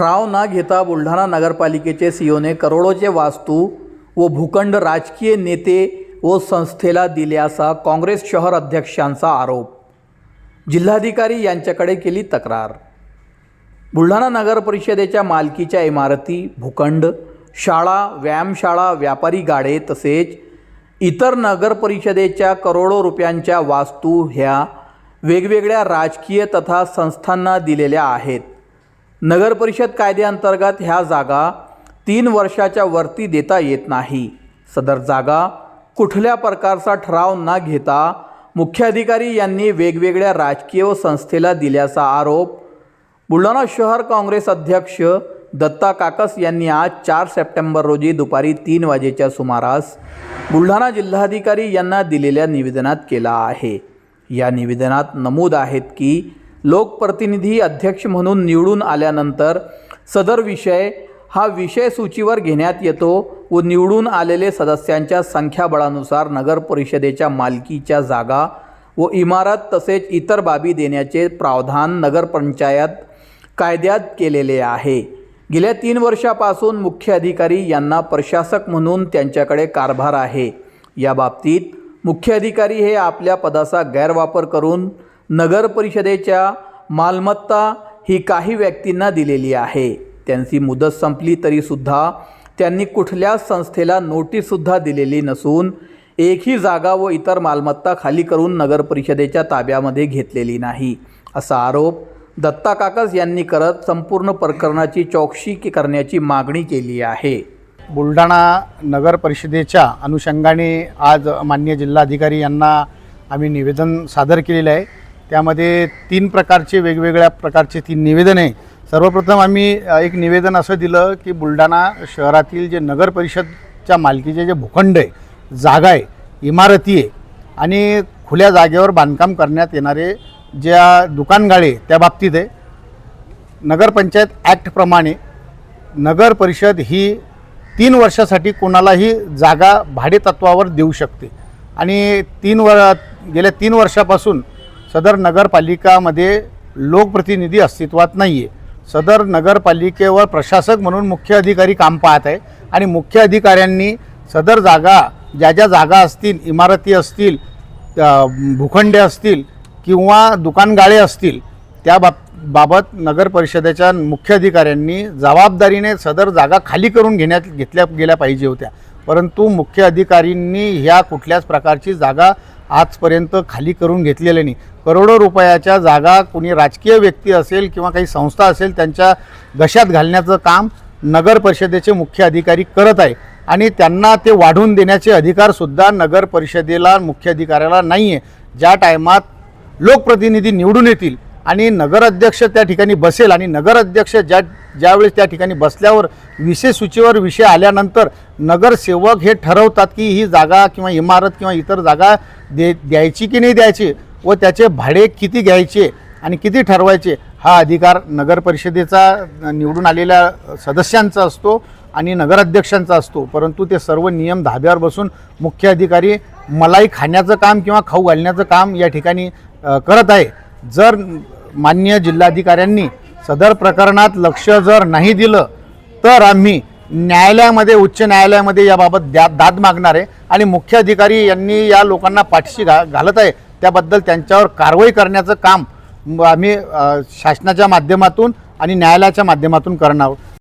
ठराव न घेता बुलढाणा नगरपालिकेचे सीओने करोडोचे वास्तू व भूखंड राजकीय नेते व संस्थेला दिल्याचा काँग्रेस शहर अध्यक्षांचा आरोप. जिल्हाधिकारी यांच्याकडे केली तक्रार. बुलढाणा नगर परिषदेच्या मालकीच्या इमारती भूखंड शाळा व्यायामशाळा व्यापारी गाडे तसेच इतर नगर परिषदेच्या करोडो रुपयांच्या वास्तू ह्या वेगवेगळ्या राजकीय तथा संस्थांना दिलेल्या आहेत. नगरपरिषद कायद्याअंतर्गत ह्या जागा तीन वर्षाच्या वरती देता येत नाही. सदर जागा कुठल्या प्रकारचा ठराव न घेता मुख्याधिकारी यांनी वेगवेगळ्या राजकीय व संस्थेला दिल्याचा आरोप बुलढाणा शहर काँग्रेस अध्यक्ष दत्ता काकस यांनी आज चार सप्टेंबर रोजी दुपारी तीन वाजेच्या सुमारास बुलढाणा जिल्हाधिकारी यांना दिलेल्या निवेदनात केला आहे. या निवेदनात नमूद आहेत की लोकप्रतिनिधी अध्यक्ष म्हणून निवडून आल्यानंतर सदर विषय हा विषय सूचीवर घेण्यात येतो व निवडून आलेले सदस्यांच्या संख्याबळानुसार नगर परिषदेच्या मालकीच्या जागा व इमारत तसेच इतर बाबी देण्याचे प्रावधान नगरपंचायत कायद्यात केलेले आहे. गेल्या तीन वर्षापासून मुख्य अधिकारी यांना प्रशासक म्हणून त्यांच्याकडे कारभार आहे. या बाबतीत मुख्य अधिकारी हे आपल्या पदाचा गैरवापर करून नगर परिषदेच्या मालमत्ता ही काही व्यक्तींना दिलेली आहे. त्यांची मुदत संपली तरीसुद्धा त्यांनी कुठल्याच संस्थेला नोटीससुद्धा दिलेली नसून एकही जागा व इतर मालमत्ता खाली करून नगर परिषदेच्या ताब्यामध्ये घेतलेली नाही. असा आरोप दत्ता काकस यांनी करत संपूर्ण प्रकरणाची चौकशी करण्याची मागणी केली आहे. बुलढाणा नगर परिषदेच्या अनुषंगाने आज मान्य जिल्हाधिकारी यांना आम्ही निवेदन सादर केलेलं आहे. त्यामध्ये तीन प्रकारचे वेगवेगळ्या प्रकारचे तीन निवेदन. आहे सर्वप्रथम आम्ही एक निवेदन असं दिलं की बुलढाणा शहरातील जे नगर परिषदच्या मालकीचे जे भूखंड आहे जागा आहे इमारती आहे आणि खुल्या जागेवर बांधकाम करण्यात येणारे ज्या दुकानगाळे त्या बाबतीत आहे. नगरपंचायत ॲक्टप्रमाणे नगर परिषद ही तीन वर्षासाठी कोणालाही जागा भाडेतत्वावर देऊ शकते. आणि तीन व गेल्या तीन वर्षापासून सदर नगरपालिकामध्ये लोकप्रतिनिधी अस्तित्वात नाही आहे सदर नगरपालिकेवर प्रशासक म्हणून मुख्य अधिकारी काम पाहत आहे आणि मुख्य अधिकाऱ्यांनी सदर जागा ज्या ज्या जागा असतील इमारती असतील भूखंडे असतील किंवा दुकानगाळे असतील त्या बाब बाबत नगर परिषदेच्या मुख्य अधिकाऱ्यांनी जबाबदारीने सदर जागा खाली करून घेण्यात घेतल्या गेल्या पाहिजे होत्या. परंतु मुख्य अधिकारींनी ह्या कुठल्याच प्रकारची जागा आजपर्यंत खाली करून घेतलेल्या नाही. करोडो रुपयाच्या जागा कुणी राजकीय व्यक्ती असेल किंवा काही संस्था असेल त्यांच्या घशात घालण्याचं काम नगर परिषदेचे मुख्य अधिकारी करत आहे. आणि त्यांना ते वाढवून देण्याचे अधिकारसुद्धा नगर परिषदेला मुख्य अधिकाऱ्याला नाही आहे ज्या टायमात लोकप्रतिनिधी निवडून येतील आणि नगराध्यक्ष त्या ठिकाणी बसेल आणि नगराध्यक्ष ज्या ज्यावेळेस त्या ठिकाणी बसल्यावर विषय सूचीवर विषय आल्यानंतर नगरसेवक हे ठरवतात की ही जागा किंवा इमारत किंवा इतर जागा दे द्यायची की नाही द्यायची व त्याचे भाडे किती घ्यायचे आणि किती ठरवायचे हा अधिकार नगर परिषदेचा निवडून आलेल्या सदस्यांचा असतो आणि नगराध्यक्षांचा असतो. परंतु ते सर्व नियम धाब्यावर बसून मुख्य अधिकारी मलाई खाण्याचं काम किंवा खाऊ घालण्याचं काम या ठिकाणी करत आहे. जर मान्य जिल्हाधिकाऱ्यांनी सदर प्रकरणात लक्ष जर नाही दिलं तर आम्ही न्यायालयामध्ये उच्च न्यायालयामध्ये याबाबत द्या दाद मागणार आहे. आणि मुख्य अधिकारी यांनी या लोकांना पाठीशी घा घालत आहे. त्याबद्दल त्यांच्यावर कारवाई करण्याचं काम आम्ही शासनाच्या माध्यमातून आणि न्यायालयाच्या माध्यमातून करणार आहोत.